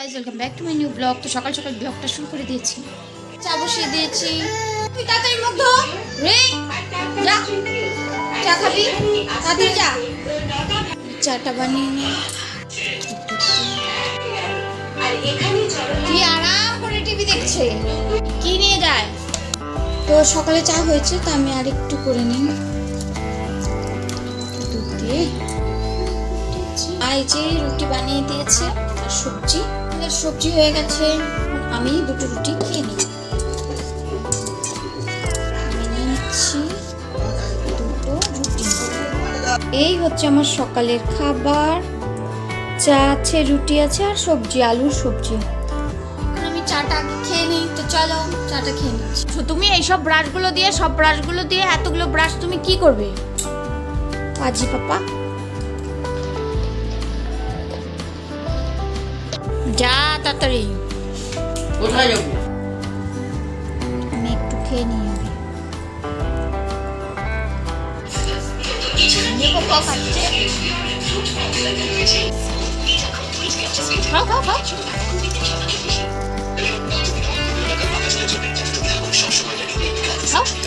Guys welcome back to my new blog তো সকাল সকাল ব্লগটা শুরু করে দিয়েছি। চা বসিয়ে দিয়েছি। তুই তাড়াতাড়ি মুখ রে, যা। চা খাবি? তাড়াতাড়ি যা। চাটা বানিয়ে নে। কি আরাম করে টিভি দেখছে। কি নিয়ে যায়? তো সকালে চা হয়েছে, তো আমি আর একটু করে নিই। দুধ দিয়ে। আর যে রুটি বানিয়ে দিয়েছে আর সবজি। আমাদের সবজি হয়ে গেছে। আমি দুটো রুটি খেয়ে নিই। নিচ্ছি দুটো রুটি। এই হচ্ছে আমার সকালের খাবার। চা আছে রুটি আছে আর সবজি আলুর সবজি। আমি চাটা খেয়ে নিই। তো চলো চাটা খেয়ে নিচ্ছি। তো তুমি এইসব ব্রাশগুলো দিয়ে সব ব্রাশগুলো দিয়ে এতগুলো ব্রাশ তুমি কি করবে? পাজি পাপা। যা তাড়াতাড়ি। কোথায় যাব? আমি একটু খেয়ে নিই খাও খাও খাও খাও।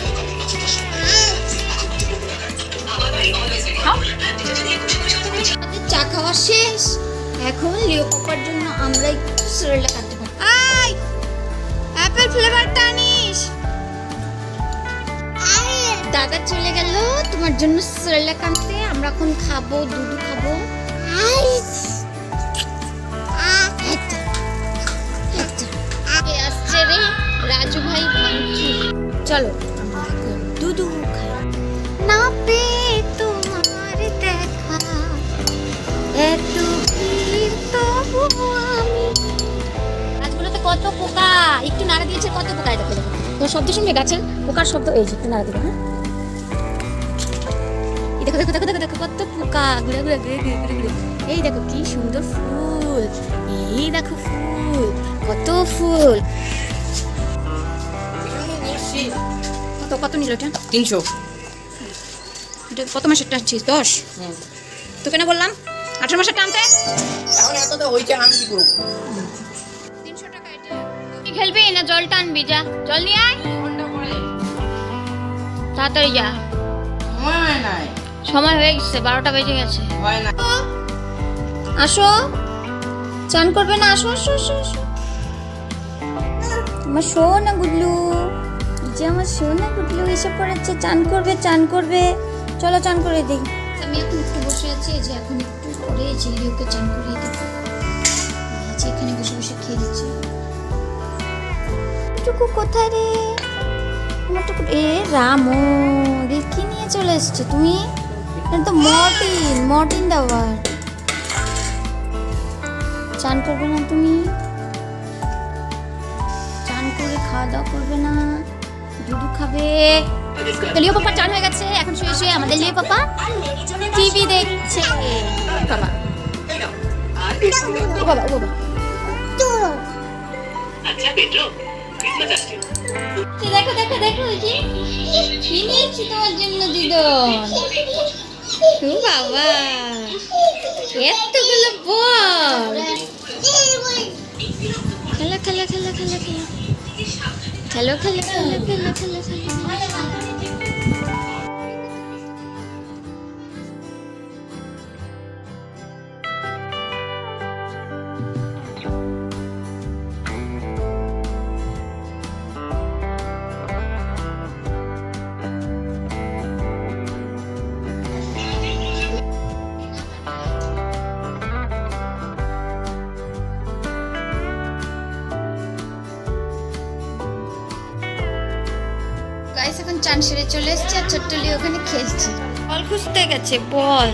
এখন লিও পাপার জন্য আমরা একটু সিরিয়ালটা কাটতে পারি। আই অ্যাপেল ফ্লেভারটা আনিস। দাদা চলে গেল তোমার জন্য সিরিয়ালটা কাটতে আমরা এখন খাব দুধ খাব। আসছে রে? রাজু ভাই চলো। গাছগুলোতে কত পোকা? একটু নাড়া দিয়েছে কত পোকা দেখো তো শব্দ শুনবে? গাছের পোকার শব্দ এই যে একটু নাড়া দিবে হ্যাঁ? দেখো দেখো দেখো দেখো দেখো কত পোকা। ঘুরে ঘুরে ঘুরে ঘুরে ঘুরে ঘুরে। এই দেখো কি সুন্দর ফুল। এই দেখো ফুল কত ফুল। কত কত নিল এটা? তিনশো। এটা কত মাসের টানছিস? দশ? তোকে না বললাম? আঠারো মাসের টানতে? এখন এত তো হয়েছে আমি কি করব? তিনশো টাকা এটা। তুই খেলবি না জল টানবি? যা জল নিয়ে আয়। তাড়াতাড়ি যা। সময় নাই। সময় হয়ে গেছে বারোটা বেজে গেছে। আসো। চান করবে না? আসো আসো আসো আসো। আমার শো না গুডলু যে আমার শো না গুডলু এসে পড়েছে চান করবে চান করবে। চলো চান করে দিই আমি এখন একটু বসে আছি যে এখন করে জিলিওকে চান করিয়ে দেবো এখানে বসে বসে খেয়ে দিচ্ছি টুকু কোথায় রে? টুকু এ রামো রে কি নিয়ে চলে এসছো তুমি? তো মর্টিন মর্টিন দাবার চান করবে না তুমি? চান করে খাওয়া দাওয়া করবে না? দুধু খাবে? তো লিও পাপা চান হয়ে গেছে এখন শুয়ে শুয়ে আমাদের লিও পাপা টিভি দেখছে। বাবা ও বাবা ও বাবা। এই দেখো দেখো দেখো যে কি নিয়েছি তোমার জন্য দিদন বাবা এতগুলো বল। খেলা খেলা খেলা খেলা খেলা। খেলো খেলো খেলো খেলো খেলো খেলো। চান সেরে চলে এসেছে আর ছোট্টলি ওখানে খেলছে বল খুঁজতে গেছে বল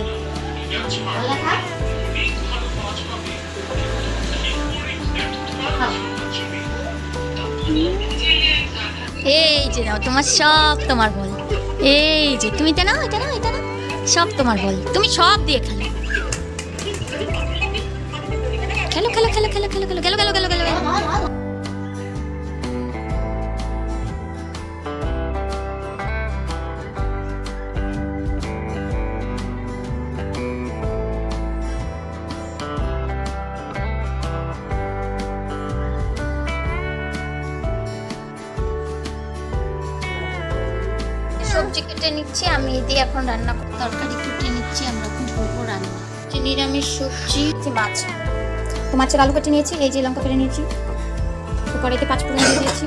এই যে নাও তোমার সব তোমার বল এই যে তুমি এটা নাও এটা নাও এটা নাও সব তোমার বল তুমি সব দিয়ে খেলো খেলো খেলো খেলো খেলো খেলো খেলো খেলো খেলো খেলো খেলো কেটে নিচ্ছি, আমি দিয়ে এখন রান্না তরকারি কেটে নিচ্ছি, আমরা এখন করব রান্না। নিরামিষ সবজি মাছ। তো মাছের আলু কেটে নিয়েছি, এই যে লঙ্কা কেটে নিয়েছি। তো কড়াইতে পাঁচ ফোড়ন দিয়ে দিয়েছি।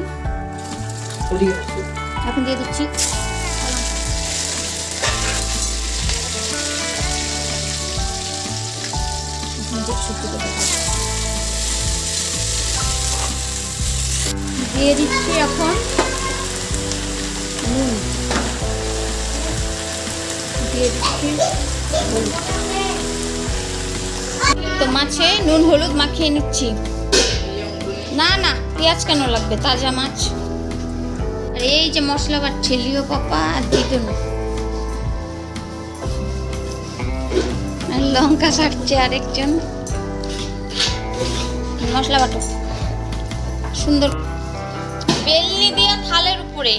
এখন দিয়ে দিচ্ছি। দিয়ে দিচ্ছি এখন নুন। তো মাছে নুন, হলুদ মাখিয়ে নিচ্ছি। না না, পেঁয়াজ কেন লাগবে? তাজা মাছ। আর এই যে মশলা বাটছে, লিও পাপা, আর আর লঙ্কা ছাড়ছে আরেকজন। মশলা বাটো সুন্দর। বেলনি দিয়ে থালের উপরে।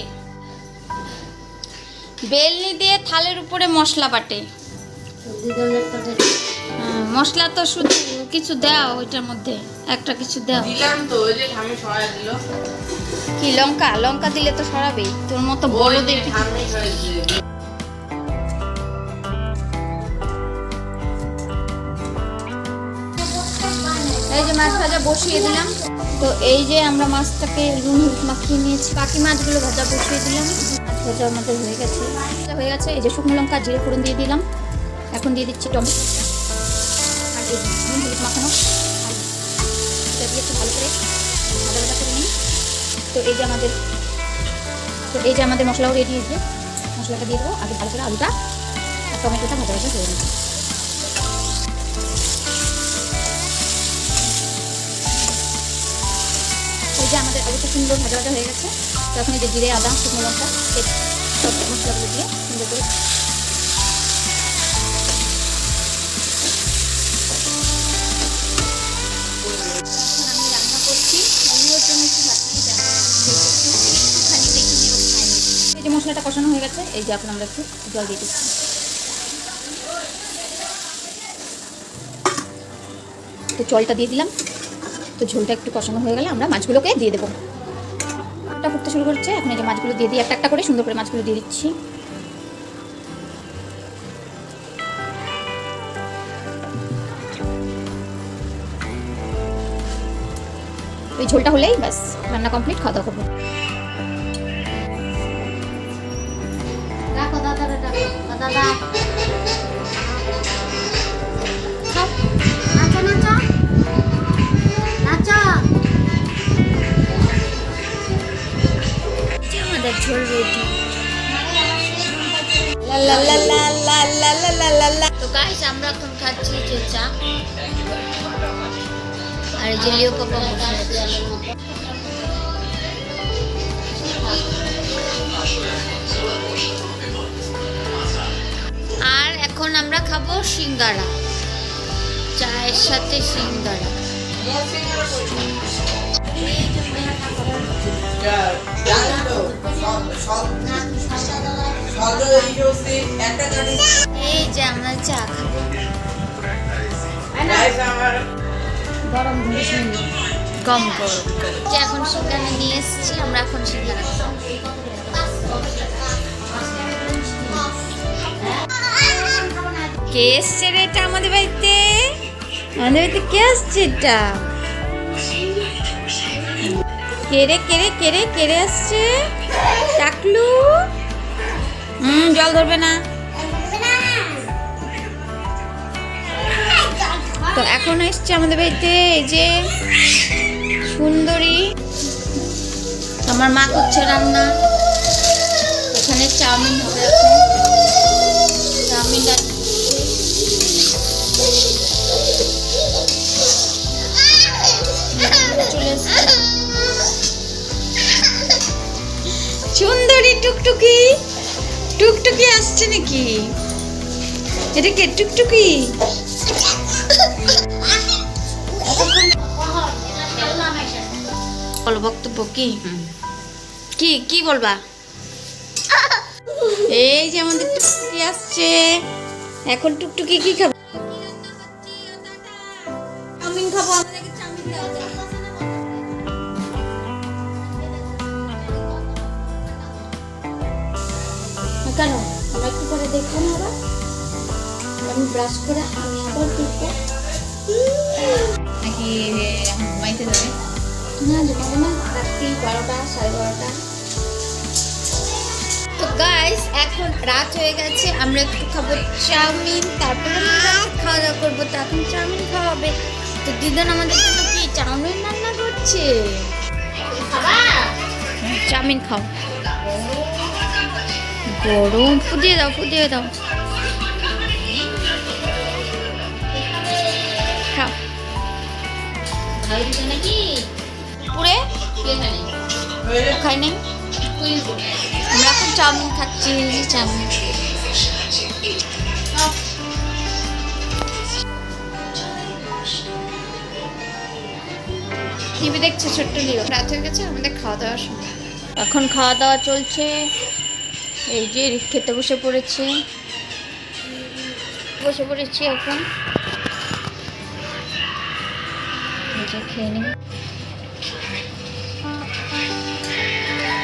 বেলনি দিয়ে থালের উপরে মশলা বাটে। হ্যাঁ, মশলা তো শুধু কিছু দাও ওইটার মধ্যে একটা কিছু দাও দিলাম তো ওই যে ঠামি সরাই দিল। কি লঙ্কা? লঙ্কা দিলে তো সরাবেই তোর মতো বড় ওই যে দেখে ঠামি সরাই এই যে মাছ ভাজা বসিয়ে দিলাম। তো এই যে আমরা মাছটাকে হলুদ মাখিয়ে নিয়েছি। বাকি মাছগুলো ভাজা বসিয়ে দিলাম। ভাজা মধ্যে হয়ে গেছে। হয়ে গেছে, এই যে শুকনো লঙ্কা, জিরে ফোড়ন দিয়ে দিলাম। এখন দিয়ে দিচ্ছি টমেটো আর এই হলুদ মাখানো। আর দিয়ে ভালো করে আদা করে নিই। তো এই যে আমাদের, তো এই যে আমাদের মশলাও রেডি হয়েছে। মশলাটা দিয়ে দেবো। আগে ভালো করে আলুটা আর টমেটোটা ভাজা ভাজা করে নিই। এই যে আমাদের আলুটা সুন্দর ভাজা ভাজা হয়ে গেছে, তো এখন এই যে জিরে, আদা, শুকনো লঙ্কা সব মশলাগুলো দিয়ে সুন্দর করে একটু মশলাটা কষানো হয়ে গেছে, এই যে এখন আমরা একটু জল দিয়ে দিচ্ছি। তো জলটা দিয়ে দিলাম। তো ঝোলটা একটু কষানো হয়ে গেলে আমরা মাছগুলোকে দিয়ে দেবো। ওটা ফুটতে শুরু করছে এখন এই যে মাছগুলো দিয়ে দিই একটা একটা করে সুন্দর করে মাছগুলো দিয়ে দিচ্ছি। ওই ঝোলটা হলেই ব্যাস, রান্না কমপ্লিট, খাওয়া দাওয়া করব। রাখো দাদা দাদা দাদা। ঝোল রুটি তো গাইস আমরা এখন খাচ্ছি যে চা। আর যে লিও পাপা বসে আর এখন আমরা খাব সিঙ্গারা। চায়ের সাথে সিঙ্গারা। এই যে চা গরম যে এখন সিঙ্গারা নিয়ে এসেছি আমরা এখন খাব কে এসছে রে এটা আমাদের বাড়িতে? আমাদের বাড়িতে কে আসছে এটা? কেড়ে কেড়ে কেড়ে কেড়ে আসছে? টাকলু হুম, জল ধরবে না। তো এখন এসছে আমাদের বাড়িতে এই যে সুন্দরী, আমার মা করছে রান্না। এখানে চাউমিন হবে চাউমিন সুন্দরী টুকটুকি। টুকটুকি আসছে নাকি? এটা কে, টুকটুকি? বলো, বক্তব্য কি? কি কি বলবা? এই যে আমাদের টুকটুকি আসছে। এখন টুকটুকি কি খাবে? ব্রাশ করে আমি আবার দেখব। নাকি এখন ঘুমাইতে যাবে? না ঘুমাবো না রাত্রি বারোটা সাড়ে বারোটা। তো গাইস এখন রাত হয়ে গেছে আমরা একটু খাব চাউমিন তারপরে খাওয়া দাওয়া করব তো এখন চাউমিন খাওয়া হবে। তো দিদান আমাদের জন্য কি চাউমিন রান্না করছে? চাউমিন খাও। গরম ফুটিয়ে দাও ফুটিয়ে দাও। আমরা এখন চাউমিন চাউমিন। টিভি দেখছে ছোট্ট গেছে, আমাদের খাওয়া দাওয়ার এখন খাওয়া দাওয়া চলছে। এই যে খেতে বসে পড়েছে। বসে পড়েছি এখন। খেয়ে নিই